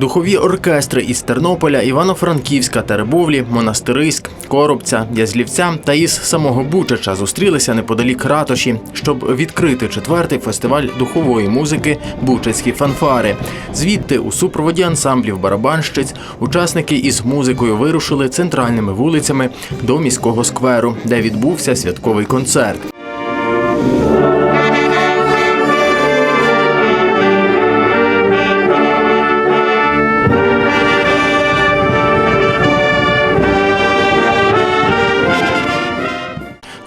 Духові оркестри із Тернополя, Івано-Франківська, Теребовлі, Монастириськ, Коробця, Язлівця та із самого Бучача зустрілися неподалік ратуші, щоб відкрити четвертий фестиваль духової музики Бучацькі фанфари. Звідти у супроводі ансамблів барабанщиць учасники із музикою вирушили центральними вулицями до міського скверу, де відбувся святковий концерт.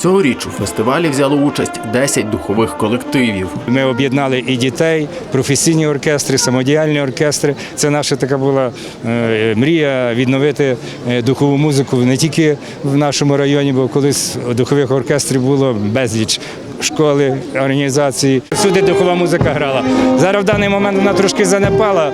Цьогоріч у фестивалі взяло участь 10 духових колективів. Ми об'єднали і дітей, професійні оркестри, самодіяльні оркестри. Це наша така була е, мрія відновити е, духову музику не тільки в нашому районі, бо колись духових оркестрів було безліч. Школи, організації. Всюди духова музика грала. Зараз в даний момент вона трошки занепала,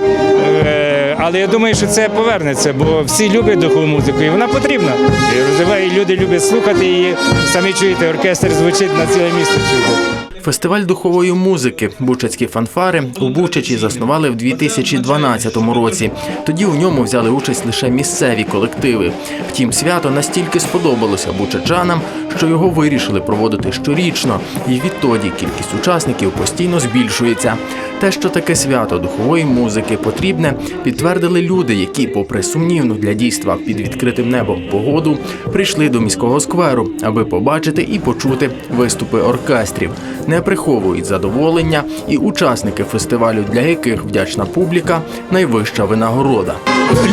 е, але я думаю, що це повернеться, бо всі люблять духову музику і вона потрібна. І розвиває, і люди люблять слухати її. Самі чуєте, оркестр звучить на ціле місто чути. Фестиваль духової музики Бучацькі фанфари у Бучачі заснували в 2012 році. Тоді у ньому взяли участь лише місцеві колективи. Втім, свято настільки сподобалося бучачанам, що його вирішили проводити щорічно, і відтоді кількість учасників постійно збільшується. Те, що таке свято духової музики потрібне, підтвердили люди, які, попри сумнівну для дійства під відкритим небом погоду, прийшли до міського скверу, аби побачити і почути виступи оркестрів. Не приховують задоволення і учасники фестивалю, для яких вдячна публіка найвища винагорода.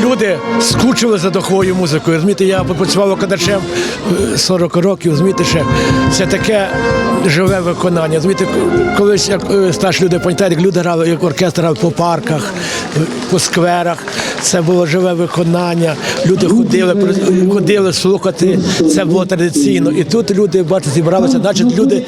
люди скучили за духовою музикою. Розумієте, я попрацював викладачем е, 40 років. Розумієте, ще це таке живе виконання. Розумієте, колись як е, старші люди пам'ятають, як люди грали, як оркестр грав по парках, по скверах. Це було живе виконання. Люди ходили, ходили слухати. Це було традиційно. І тут люди бачите, зібралися. Значить, люди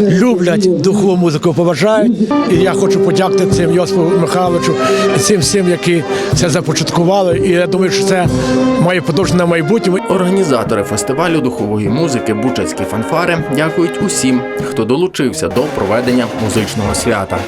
люблять духову музику, поважають. І я хочу подякувати цим Йосипу Михайловичу і цим всім, які це започаткували. І я думаю, що це має подовження на майбутнє. Організатори фестивалю духової музики Бучацькі фанфари дякують усім, хто долучився до проведення музичного свята.